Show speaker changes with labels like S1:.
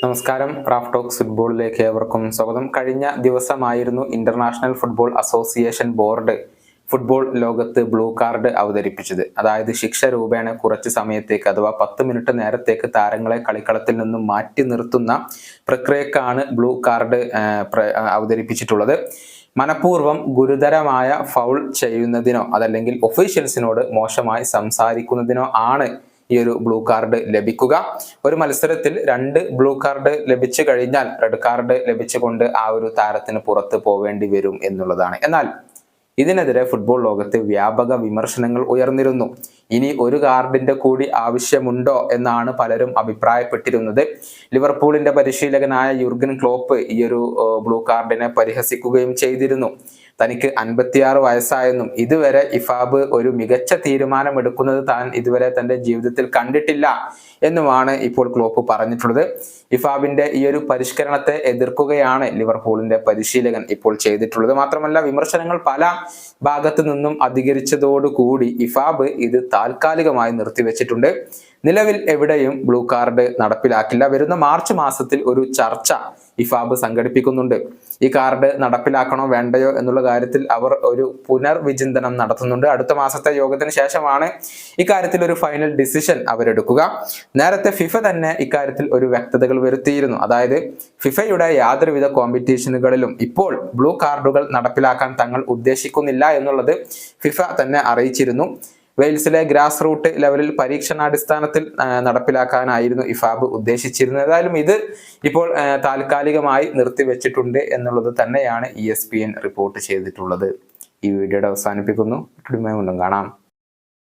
S1: നമസ്കാരം. Raf talks ഫുട്ബോളിലേക്ക് ഏവർക്കും സ്വാഗതം. കഴിഞ്ഞ ദിവസമായിരുന്നു international football association board football ലോകത്ത് ബ്ലൂ കാർഡ് അവതരിപ്പിച്ചത്. അതായത് ശിക്ഷ രൂപേണ കുറച്ച് സമയത്തേക്ക് അഥവാ പത്ത് മിനിറ്റ് നേരത്തേക്ക് താരങ്ങളെ കളിക്കളത്തിൽ നിന്നും മാറ്റി നിർത്തുന്ന പ്രക്രിയക്കാണ് ബ്ലൂ കാർഡ് അവതരിപ്പിച്ചിട്ടുള്ളത്. മനഃപൂർവം ഗുരുതരമായ ഫൗൾ ചെയ്യുന്നതിനോ അതല്ലെങ്കിൽ ഒഫീഷ്യൽസിനോട് മോശമായി സംസാരിക്കുന്നതിനോ ആണ് ഈ ഒരു ബ്ലൂ കാർഡ് ലഭിക്കുക. ഒരു മത്സരത്തിൽ രണ്ട് ബ്ലൂ കാർഡ് ലഭിച്ചു കഴിഞ്ഞാൽ റെഡ് കാർഡ് ലഭിച്ചുകൊണ്ട് ആ ഒരു താരത്തിന് പുറത്ത് പോവേണ്ടി വരും എന്നുള്ളതാണ്. എന്നാൽ ഇതിനെതിരെ ഫുട്ബോൾ ലോകത്ത് വ്യാപക വിമർശനങ്ങൾ ഉയർന്നിരുന്നു. ഇനി ഒരു കാർഡിന്റെ കൂടി ആവശ്യമുണ്ടോ എന്നാണ് പലരും അഭിപ്രായപ്പെട്ടിരുന്നത്. ലിവർപൂളിന്റെ പരിശീലകനായ യുർഗൻ ക്ലോപ്പ് ഈ ഒരു ബ്ലൂ കാർഡിനെ പരിഹസിക്കുകയും ചെയ്തിരുന്നു. തനിക്ക് അൻപത്തിയാറ് വയസ്സായെന്നും ഇതുവരെ ഇഫാബ് ഒരു മികച്ച തീരുമാനം എടുക്കുന്നത് താൻ ഇതുവരെ തന്റെ ജീവിതത്തിൽ കണ്ടിട്ടില്ല എന്നുമാണ് ഇപ്പോൾ ക്ലോപ്പ് പറഞ്ഞിട്ടുള്ളത്. ഇഫാബിന്റെ ഈ ഒരു പരിഷ്കരണത്തെ എതിർക്കുകയാണ് ലിവർപൂളിന്റെ പരിശീലകൻ ഇപ്പോൾ ചെയ്തിട്ടുള്ളത്. മാത്രമല്ല വിമർശനങ്ങൾ പല ഭാഗത്തു നിന്നും അധികരിച്ചതോടുകൂടി ഇഫാബ് ഇത് താൽക്കാലികമായി നിർത്തിവെച്ചിട്ടുണ്ട്. നിലവിൽ എവിടെയും ബ്ലൂ കാർഡ് നടപ്പിലാക്കില്ല. വരുന്ന മാർച്ച് മാസത്തിൽ ഒരു ചർച്ച ഇഫാബ് സംഘടിപ്പിക്കുന്നുണ്ട്. ഈ കാർഡ് നടപ്പിലാക്കണോ വേണ്ടയോ എന്നുള്ള കാര്യത്തിൽ അവർ ഒരു പുനർവിചിന്തനം നടത്തുന്നുണ്ട്. അടുത്ത മാസത്തെ യോഗത്തിന് ശേഷമാണ് ഇക്കാര്യത്തിൽ ഒരു ഫൈനൽ ഡിസിഷൻ അവരെടുക്കുക. നേരത്തെ ഫിഫ തന്നെ ഇക്കാര്യത്തിൽ ഒരു വ്യക്തതകൾ വരുത്തിയിരുന്നു. അതായത് ഫിഫയുടെ യാതൊരുവിധ കോമ്പറ്റീഷനുകളിലും ഇപ്പോൾ ബ്ലൂ കാർഡുകൾ നടപ്പിലാക്കാൻ തങ്ങൾ ഉദ്ദേശിക്കുന്നില്ല എന്നുള്ളത് ഫിഫ തന്നെ അറിയിച്ചിരുന്നു. വെയിൽസിലെ ഗ്രാസ് റൂട്ട് ലെവലിൽ പരീക്ഷണാടിസ്ഥാനത്തിൽ നടപ്പിലാക്കാനായിരുന്നു ഇഫാബ് ഉദ്ദേശിച്ചിരുന്നത്. ഏതായാലും ഇത് ഇപ്പോൾ താൽക്കാലികമായി നിർത്തിവെച്ചിട്ടുണ്ട് എന്നുള്ളത് തന്നെയാണ് E S P N report ചെയ്തിട്ടുള്ളത്. ഈ വീഡിയോയുടെ അവസാനിപ്പിക്കുന്നു. വീണ്ടും കാണാം.